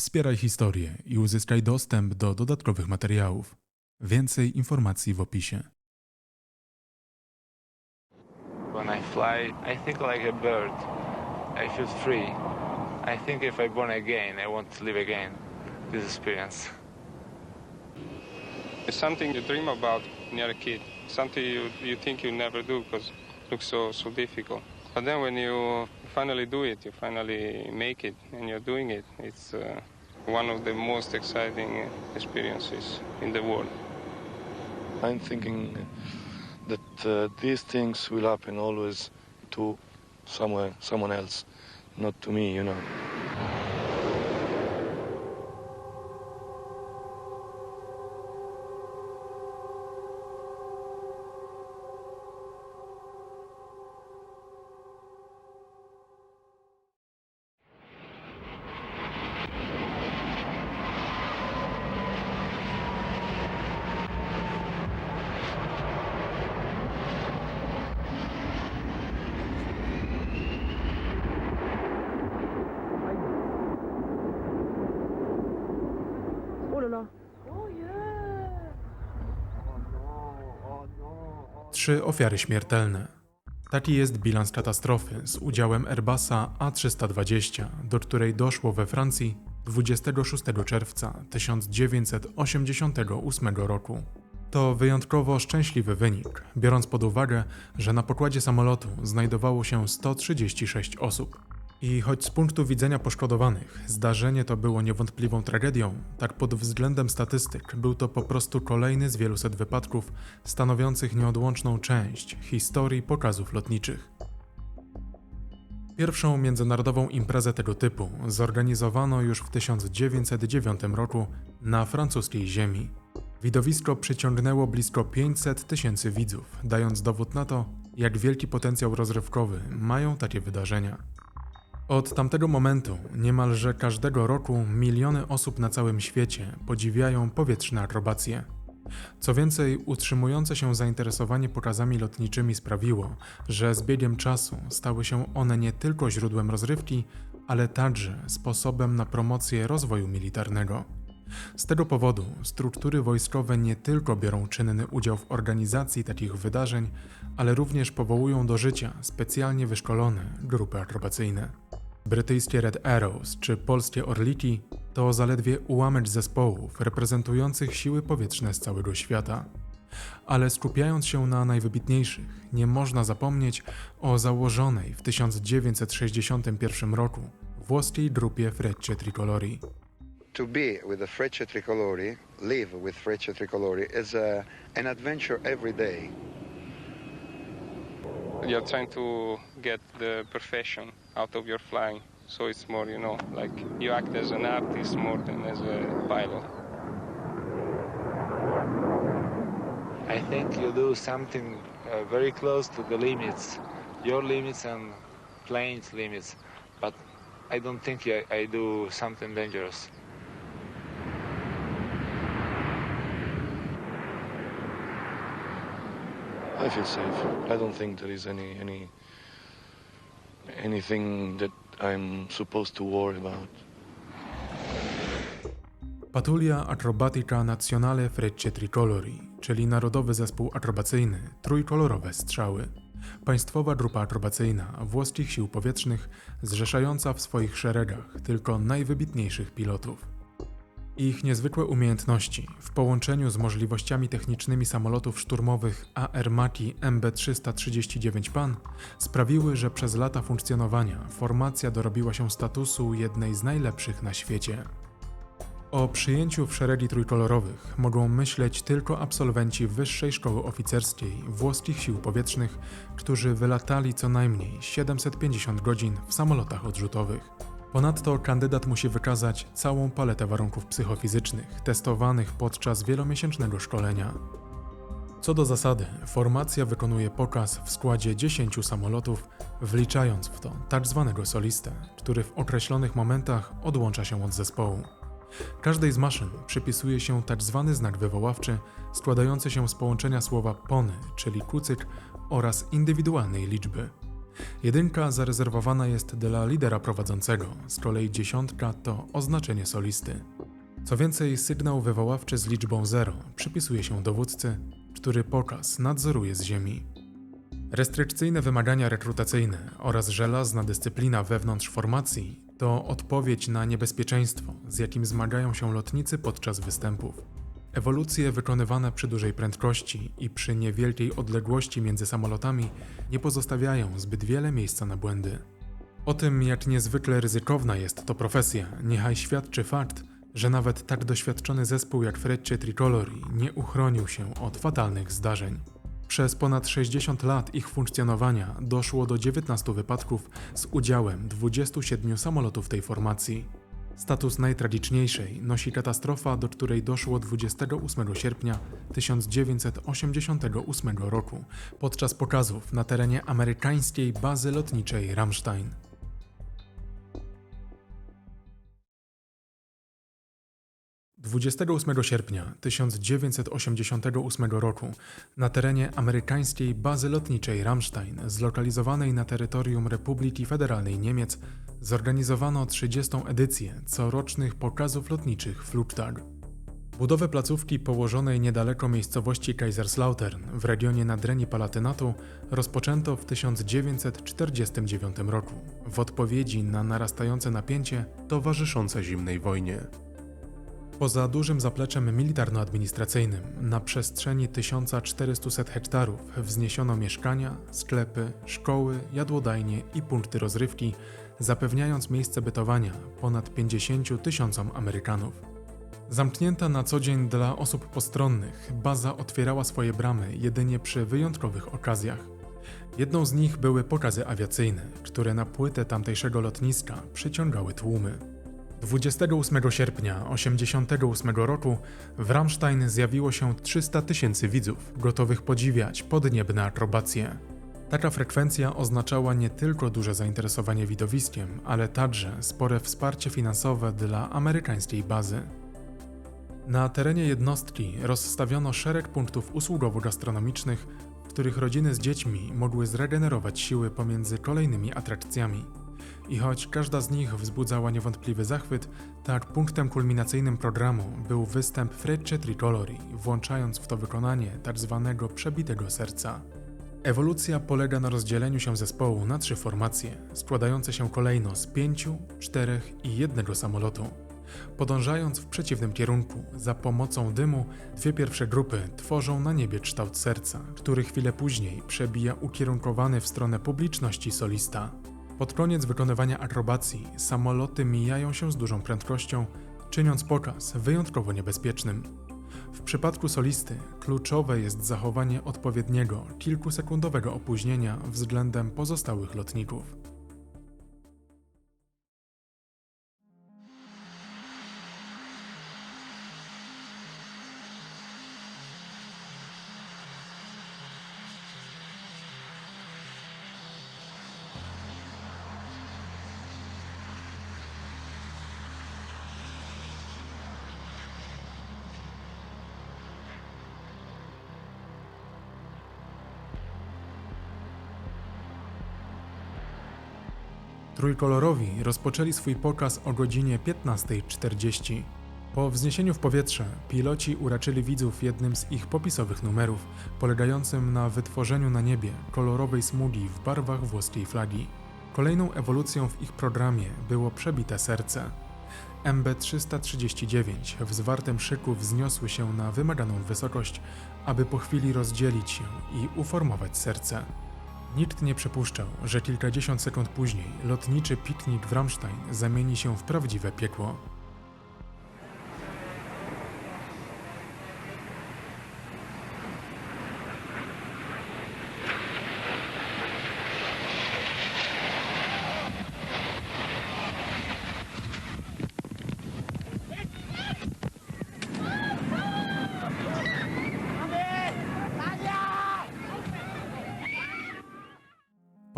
Wspieraj historię i uzyskaj dostęp do dodatkowych materiałów. Więcej informacji w opisie. When I fly, I think like a bird. I feel free. I think if I born again, I want to live again this experience. It's something you dream about when you're a kid. Something you, you think you never do because it looks so, so difficult. But then when you finally do it, you finally make it and you're doing it, it's uh, one of the most exciting experiences in the world. I'm thinking that uh, these things will happen always to somewhere, someone else, not to me, you know. Là. Trzy ofiary śmiertelne. Taki jest bilans katastrofy z udziałem Airbusa A320, do której doszło we Francji 26 czerwca 1988 roku. To wyjątkowo szczęśliwy wynik, biorąc pod uwagę, że na pokładzie samolotu znajdowało się 136 osób. I choć z punktu widzenia poszkodowanych zdarzenie to było niewątpliwą tragedią, tak pod względem statystyk był to po prostu kolejny z wieluset wypadków stanowiących nieodłączną część historii pokazów lotniczych. Pierwszą międzynarodową imprezę tego typu zorganizowano już w 1909 roku na francuskiej ziemi. Widowisko przyciągnęło blisko 500 tysięcy widzów, dając dowód na to, jak wielki potencjał rozrywkowy mają takie wydarzenia. Od tamtego momentu niemalże każdego roku miliony osób na całym świecie podziwiają powietrzne akrobacje. Co więcej, utrzymujące się zainteresowanie pokazami lotniczymi sprawiło, że z biegiem czasu stały się one nie tylko źródłem rozrywki, ale także sposobem na promocję rozwoju militarnego. Z tego powodu struktury wojskowe nie tylko biorą czynny udział w organizacji takich wydarzeń, ale również powołują do życia specjalnie wyszkolone grupy akrobacyjne. Brytyjskie Red Arrows czy polskie Orliki to zaledwie ułamek zespołów reprezentujących siły powietrzne z całego świata. Ale skupiając się na najwybitniejszych, nie można zapomnieć o założonej w 1961 roku włoskiej grupie Frecce Tricolori. to be with the Frecce Tricolori, live with Frecce Tricolori, is a, an adventure every day. You're trying to get the perfection out of your flying. So it's more, you know, like you act as an artist more than as a pilot. I think you do something uh, very close to the limits, your limits and plane's limits, but I don't think I, I do something dangerous. I feel safe. I don't think there is any any anything that I'm supposed to worry about. Patulia Acrobatica Nazionale Frecce Tricolori, czyli Narodowy Zespół Akrobacyjny Trójkolorowe Strzały. Państwowa grupa akrobacyjna włoskich sił powietrznych zrzeszająca w swoich szeregach tylko najwybitniejszych pilotów. Ich niezwykłe umiejętności w połączeniu z możliwościami technicznymi samolotów szturmowych AR Maki MB339 PAN sprawiły, że przez lata funkcjonowania formacja dorobiła się statusu jednej z najlepszych na świecie. O przyjęciu w szeregi trójkolorowych mogą myśleć tylko absolwenci Wyższej Szkoły Oficerskiej Włoskich Sił Powietrznych, którzy wylatali co najmniej 750 godzin w samolotach odrzutowych. Ponadto kandydat musi wykazać całą paletę warunków psychofizycznych testowanych podczas wielomiesięcznego szkolenia. Co do zasady, formacja wykonuje pokaz w składzie 10 samolotów, wliczając w to tak zwanego solistę, który w określonych momentach odłącza się od zespołu. Każdej z maszyn przypisuje się tak zwany znak wywoławczy, składający się z połączenia słowa pony, czyli kucyk, oraz indywidualnej liczby. Jedynka zarezerwowana jest dla lidera prowadzącego, z kolei dziesiątka to oznaczenie solisty. Co więcej, sygnał wywoławczy z liczbą 0 przypisuje się dowódcy, który pokaz nadzoruje z ziemi. Restrykcyjne wymagania rekrutacyjne oraz żelazna dyscyplina wewnątrz formacji to odpowiedź na niebezpieczeństwo, z jakim zmagają się lotnicy podczas występów. Ewolucje wykonywane przy dużej prędkości i przy niewielkiej odległości między samolotami nie pozostawiają zbyt wiele miejsca na błędy. O tym, jak niezwykle ryzykowna jest to profesja, niechaj świadczy fakt, że nawet tak doświadczony zespół jak Frecce Tricolori nie uchronił się od fatalnych zdarzeń. Przez ponad 60 lat ich funkcjonowania doszło do 19 wypadków z udziałem 27 samolotów tej formacji. Status najtragiczniejszej nosi katastrofa, do której doszło 28 sierpnia 1988 roku podczas pokazów na terenie amerykańskiej bazy lotniczej Ramstein. ...28 sierpnia 1988 roku na terenie amerykańskiej bazy lotniczej Ramstein, zlokalizowanej na terytorium Republiki Federalnej Niemiec, zorganizowano 30. edycję corocznych pokazów lotniczych Flugtag. Budowę placówki położonej niedaleko miejscowości Kaiserslautern w regionie Nadrenii Palatynatu rozpoczęto w 1949 roku w odpowiedzi na narastające napięcie towarzyszące zimnej wojnie. Poza dużym zapleczem militarno-administracyjnym na przestrzeni 1400 hektarów wzniesiono mieszkania, sklepy, szkoły, jadłodajnie i punkty rozrywki, zapewniając miejsce bytowania ponad 50 tysiącom Amerykanów. Zamknięta na co dzień dla osób postronnych, baza otwierała swoje bramy jedynie przy wyjątkowych okazjach. Jedną z nich były pokazy awiacyjne, które na płytę tamtejszego lotniska przyciągały tłumy. 28 sierpnia 1988 roku w Ramstein zjawiło się 300 tysięcy widzów, gotowych podziwiać podniebne akrobacje. Taka frekwencja oznaczała nie tylko duże zainteresowanie widowiskiem, ale także spore wsparcie finansowe dla amerykańskiej bazy. Na terenie jednostki rozstawiono szereg punktów usługowo-gastronomicznych, w których rodziny z dziećmi mogły zregenerować siły pomiędzy kolejnymi atrakcjami. I choć każda z nich wzbudzała niewątpliwy zachwyt, tak punktem kulminacyjnym programu był występ Frecce Tricolori, włączając w to wykonanie tak zwanego przebitego serca. Ewolucja polega na rozdzieleniu się zespołu na trzy formacje, składające się kolejno z pięciu, czterech i jednego samolotu. Podążając w przeciwnym kierunku, za pomocą dymu, dwie pierwsze grupy tworzą na niebie kształt serca, który chwilę później przebija ukierunkowany w stronę publiczności solista. Pod koniec wykonywania akrobacji samoloty mijają się z dużą prędkością, czyniąc pokaz wyjątkowo niebezpiecznym. W przypadku solisty kluczowe jest zachowanie odpowiedniego, kilkusekundowego opóźnienia względem pozostałych lotników. Trójkolorowi rozpoczęli swój pokaz o godzinie 15.40. Po wzniesieniu w powietrze piloci uraczyli widzów jednym z ich popisowych numerów, polegającym na wytworzeniu na niebie kolorowej smugi w barwach włoskiej flagi. Kolejną ewolucją w ich programie było przebite serce. MB339 w zwartym szyku wzniosły się na wymaganą wysokość, aby po chwili rozdzielić się i uformować serce. Nikt nie przypuszczał, że kilkadziesiąt sekund później lotniczy piknik w Ramstein zamieni się w prawdziwe piekło.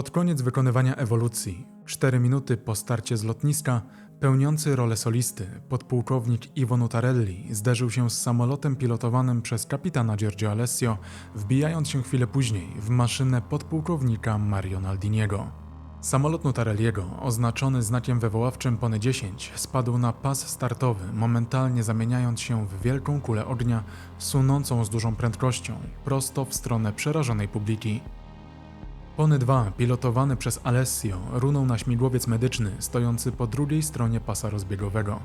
Pod koniec wykonywania ewolucji, 4 minuty po starcie z lotniska, pełniący rolę solisty, podpułkownik Ivo Nutarelli zderzył się z samolotem pilotowanym przez kapitana Giorgio Alessio, wbijając się chwilę później w maszynę podpułkownika Mario Naldiniego. Samolot Nutarelliego, oznaczony znakiem wywoławczym Pony 10, spadł na pas startowy, momentalnie zamieniając się w wielką kulę ognia, sunącą z dużą prędkością, prosto w stronę przerażonej publiki. Pony 2, pilotowany przez Alessio, runął na śmigłowiec medyczny stojący po drugiej stronie pasa rozbiegowego.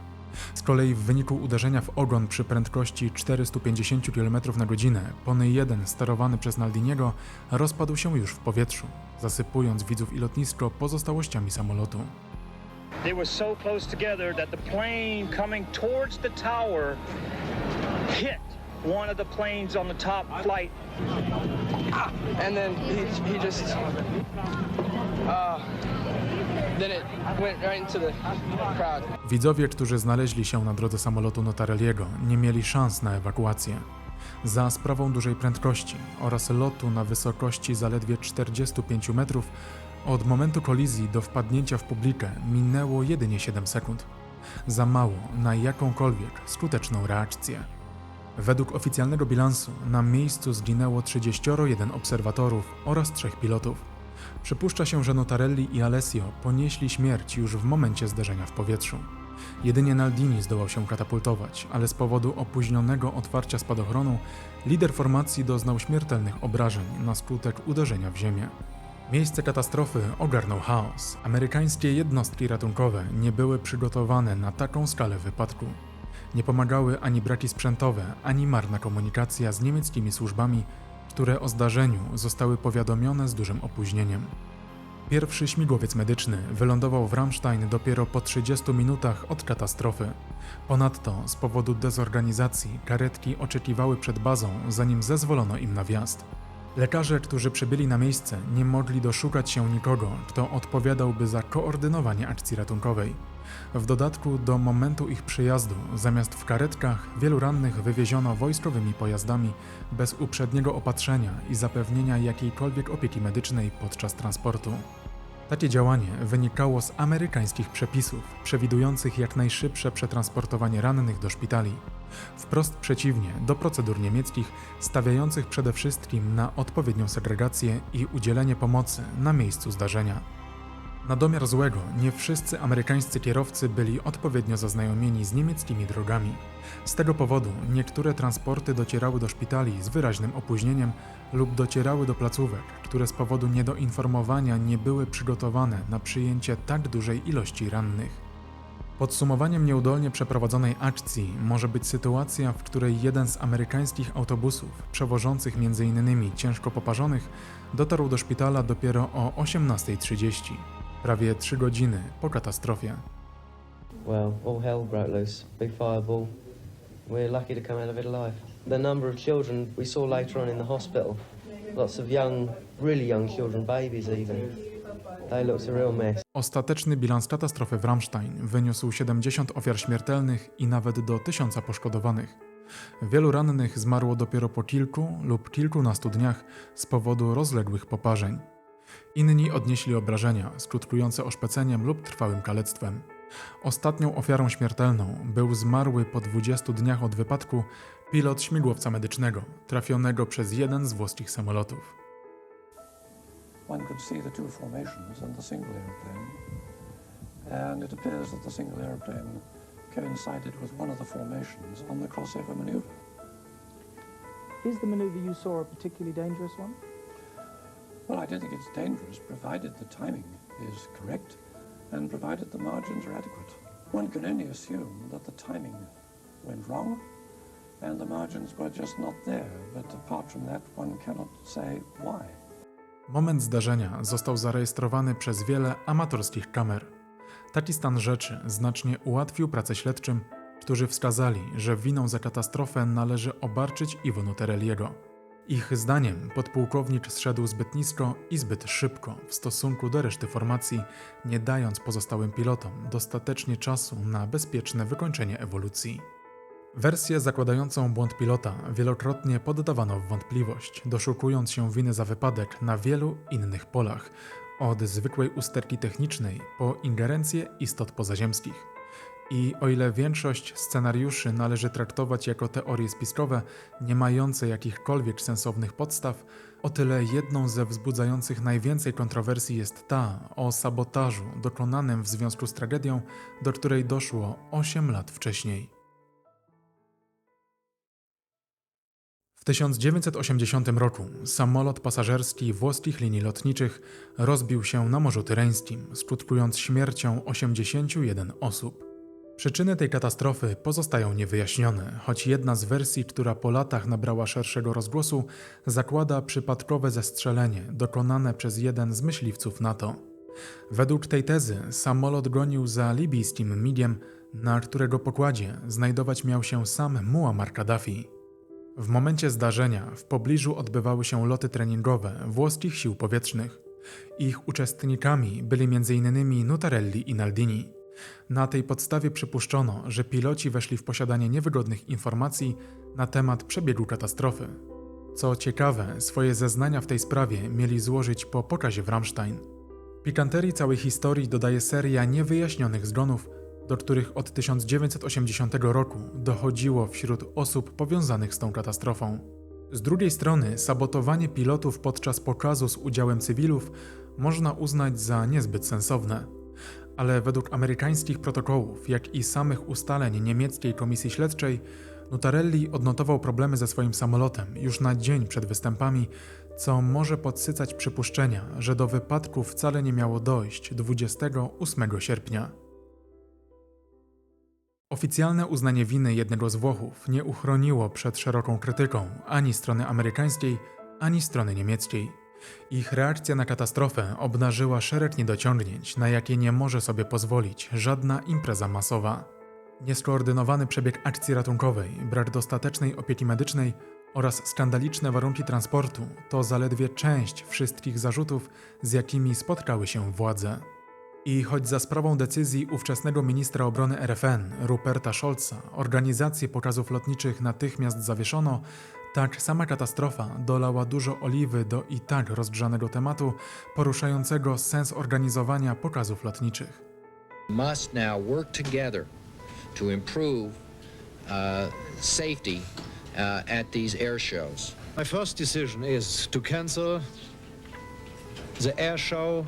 Z kolei w wyniku uderzenia w ogon przy prędkości 450 km na godzinę, Pony 1, sterowany przez Naldiniego, rozpadł się już w powietrzu, zasypując widzów i lotnisko pozostałościami samolotu. They were so close together that the plane coming towards the tower hit one of the planes on the top flight. and then he, he just uh, then it went right into the crowd Widzowie, którzy znaleźli się na drodze samolotu Notarelliego, nie mieli szans na ewakuację. Za sprawą dużej prędkości oraz lotu na wysokości zaledwie 45 metrów, od momentu kolizji do wpadnięcia w publikę minęło jedynie 7 sekund. Za mało na jakąkolwiek skuteczną reakcję. Według oficjalnego bilansu na miejscu zginęło 31 obserwatorów oraz trzech pilotów. Przypuszcza się, że Notarelli i Alessio ponieśli śmierć już w momencie zderzenia w powietrzu. Jedynie Naldini zdołał się katapultować, ale z powodu opóźnionego otwarcia spadochronu lider formacji doznał śmiertelnych obrażeń na skutek uderzenia w ziemię. Miejsce katastrofy ogarnął chaos. Amerykańskie jednostki ratunkowe nie były przygotowane na taką skalę wypadku. Nie pomagały ani braki sprzętowe, ani marna komunikacja z niemieckimi służbami, które o zdarzeniu zostały powiadomione z dużym opóźnieniem. Pierwszy śmigłowiec medyczny wylądował w Ramstein dopiero po 30 minutach od katastrofy. Ponadto z powodu dezorganizacji karetki oczekiwały przed bazą, zanim zezwolono im na wjazd. Lekarze, którzy przybyli na miejsce, nie mogli doszukać się nikogo, kto odpowiadałby za koordynowanie akcji ratunkowej. W dodatku do momentu ich przyjazdu, zamiast w karetkach, wielu rannych wywieziono wojskowymi pojazdami bez uprzedniego opatrzenia i zapewnienia jakiejkolwiek opieki medycznej podczas transportu. Takie działanie wynikało z amerykańskich przepisów, przewidujących jak najszybsze przetransportowanie rannych do szpitali. Wprost przeciwnie do procedur niemieckich, stawiających przede wszystkim na odpowiednią segregację i udzielenie pomocy na miejscu zdarzenia. Na domiar złego, nie wszyscy amerykańscy kierowcy byli odpowiednio zaznajomieni z niemieckimi drogami. Z tego powodu niektóre transporty docierały do szpitali z wyraźnym opóźnieniem lub docierały do placówek, które z powodu niedoinformowania nie były przygotowane na przyjęcie tak dużej ilości rannych. Podsumowaniem nieudolnie przeprowadzonej akcji może być sytuacja, w której jeden z amerykańskich autobusów, przewożących m.in. ciężko poparzonych, dotarł do szpitala dopiero o 18.30, prawie 3 godziny po katastrofie. Well, all hell broke loose. Big fireball. We're lucky to come out of it alive. The number of children we saw later on in the hospital, lots of young, really young children, babies even, they looked a real mess. Ostateczny bilans katastrofy w Ramstein wyniósł 70 ofiar śmiertelnych i nawet do 1000 poszkodowanych. Wielu rannych zmarło dopiero po kilku lub kilkunastu dniach z powodu rozległych poparzeń. Inni odnieśli obrażenia skutkujące oszpeceniem lub trwałym kalectwem. Ostatnią ofiarą śmiertelną był zmarły po 20 dniach od wypadku pilot śmigłowca medycznego, trafionego przez jeden z włoskich samolotów. one could see the two formations in the single aeroplane, and it appears that the single aeroplane coincided with one of the formations on the crossover maneuver. Is the maneuver you saw a particularly dangerous one? Well, I don't think it's dangerous, provided the timing is correct and provided the margins are adequate. One can only assume that the timing went wrong and the margins were just not there, but apart from that, one cannot say why. Moment zdarzenia został zarejestrowany przez wiele amatorskich kamer. Taki stan rzeczy znacznie ułatwił pracę śledczym, którzy wskazali, że winą za katastrofę należy obarczyć Iwo Nuterelliego. Ich zdaniem podpułkownik zszedł zbyt nisko i zbyt szybko w stosunku do reszty formacji, nie dając pozostałym pilotom dostatecznie czasu na bezpieczne wykończenie ewolucji. Wersję zakładającą błąd pilota wielokrotnie poddawano w wątpliwość, doszukując się winy za wypadek na wielu innych polach, od zwykłej usterki technicznej po ingerencję istot pozaziemskich. I o ile większość scenariuszy należy traktować jako teorie spiskowe, nie mające jakichkolwiek sensownych podstaw, o tyle jedną ze wzbudzających najwięcej kontrowersji jest ta o sabotażu dokonanym w związku z tragedią, do której doszło 8 lat wcześniej. W 1980 roku samolot pasażerski włoskich linii lotniczych rozbił się na Morzu Tyreńskim, skutkując śmiercią 81 osób. Przyczyny tej katastrofy pozostają niewyjaśnione, choć jedna z wersji, która po latach nabrała szerszego rozgłosu, zakłada przypadkowe zestrzelenie dokonane przez jeden z myśliwców NATO. Według tej tezy samolot gonił za libijskim migiem, na którego pokładzie znajdować miał się sam Muammar Kaddafi. W momencie zdarzenia w pobliżu odbywały się loty treningowe włoskich sił powietrznych. Ich uczestnikami byli m.in. Nutarelli i Naldini. Na tej podstawie przypuszczono, że piloci weszli w posiadanie niewygodnych informacji na temat przebiegu katastrofy. Co ciekawe, swoje zeznania w tej sprawie mieli złożyć po pokazie w Ramstein. Pikanterii całej historii dodaje seria niewyjaśnionych zgonów, do których od 1980 roku dochodziło wśród osób powiązanych z tą katastrofą. Z drugiej strony, sabotowanie pilotów podczas pokazu z udziałem cywilów można uznać za niezbyt sensowne. Ale według amerykańskich protokołów, jak i samych ustaleń niemieckiej komisji śledczej, Nutarelli odnotował problemy ze swoim samolotem już na dzień przed występami, co może podsycać przypuszczenia, że do wypadku wcale nie miało dojść 28 sierpnia. Oficjalne uznanie winy jednego z Włochów nie uchroniło przed szeroką krytyką ani strony amerykańskiej, ani strony niemieckiej. Ich reakcja na katastrofę obnażyła szereg niedociągnięć, na jakie nie może sobie pozwolić żadna impreza masowa. Nieskoordynowany przebieg akcji ratunkowej, brak dostatecznej opieki medycznej oraz skandaliczne warunki transportu to zaledwie część wszystkich zarzutów, z jakimi spotkały się władze. I choć za sprawą decyzji ówczesnego ministra obrony RFN, Ruperta Scholza, organizację pokazów lotniczych natychmiast zawieszono, tak sama katastrofa dolała dużo oliwy do i tak rozgrzanego tematu, poruszającego sens organizowania pokazów lotniczych. must now work together to improve uh, safety uh, at these air shows. My first decision is to cancel the air show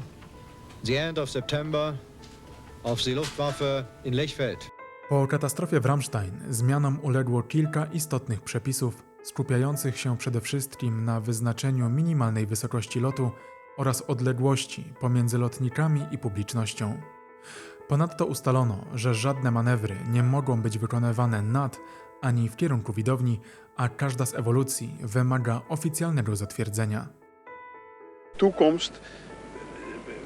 the end of September of the Luftwaffe in Lechfeld. Po katastrofie w Ramstein zmianom uległo kilka istotnych przepisów skupiających się przede wszystkim na wyznaczeniu minimalnej wysokości lotu oraz odległości pomiędzy lotnikami i publicznością. Ponadto ustalono, że żadne manewry nie mogą być wykonywane nad ani w kierunku widowni, a każda z ewolucji wymaga oficjalnego zatwierdzenia. toekomst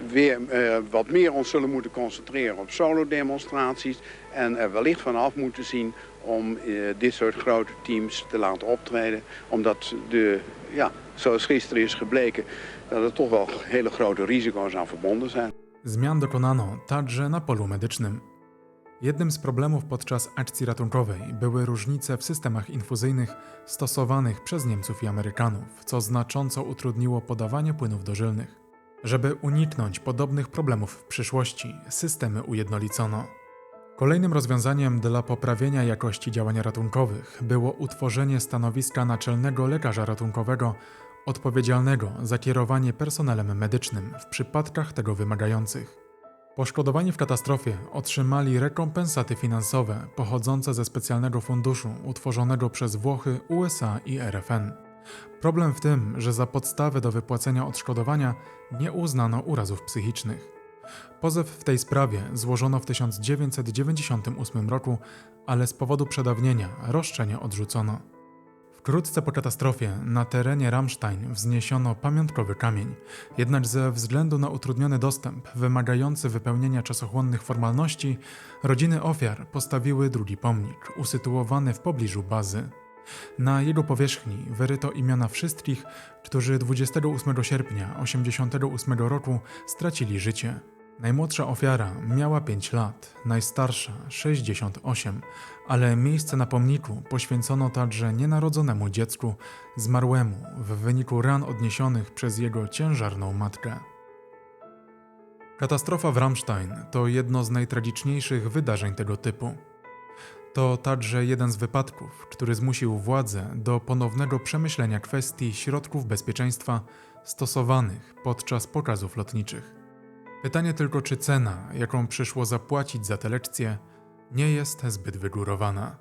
weer eh, wat meer ons zullen moeten concentreren op solo-demonstraties en er wellicht vanaf moeten zien om eh, dit soort grote teams te laten optreden. Omdat de, ja, zoals gisteren is gebleken, dat er toch wel hele grote risico's aan verbonden zijn. Zmian dokonano także na polu medycznym. Jednym z problemów podczas akcji ratunkowej były różnice w systemach infuzyjnych stosowanych przez Niemców i Amerykanów, co znacząco utrudniło podawanie płynów dożylnych. Żeby uniknąć podobnych problemów w przyszłości, systemy ujednolicono. Kolejnym rozwiązaniem dla poprawienia jakości działań ratunkowych było utworzenie stanowiska naczelnego lekarza ratunkowego odpowiedzialnego za kierowanie personelem medycznym w przypadkach tego wymagających. Poszkodowani w katastrofie otrzymali rekompensaty finansowe pochodzące ze specjalnego funduszu utworzonego przez Włochy, USA i RFN. Problem w tym, że za podstawę do wypłacenia odszkodowania nie uznano urazów psychicznych. Pozew w tej sprawie złożono w 1998 roku, ale z powodu przedawnienia roszczenie odrzucono. Wkrótce po katastrofie na terenie Ramstein wzniesiono pamiątkowy kamień, jednak ze względu na utrudniony dostęp wymagający wypełnienia czasochłonnych formalności, rodziny ofiar postawiły drugi pomnik, usytuowany w pobliżu bazy. Na jego powierzchni wyryto imiona wszystkich, którzy 28 sierpnia 1988 roku stracili życie. Najmłodsza ofiara miała 5 lat, najstarsza 68, ale miejsce na pomniku poświęcono także nienarodzonemu dziecku zmarłemu w wyniku ran odniesionych przez jego ciężarną matkę. Katastrofa w Ramstein to jedno z najtragiczniejszych wydarzeń tego typu. To także jeden z wypadków, który zmusił władze do ponownego przemyślenia kwestii środków bezpieczeństwa stosowanych podczas pokazów lotniczych. Pytanie tylko, czy cena, jaką przyszło zapłacić za te lekcje, nie jest zbyt wygórowana.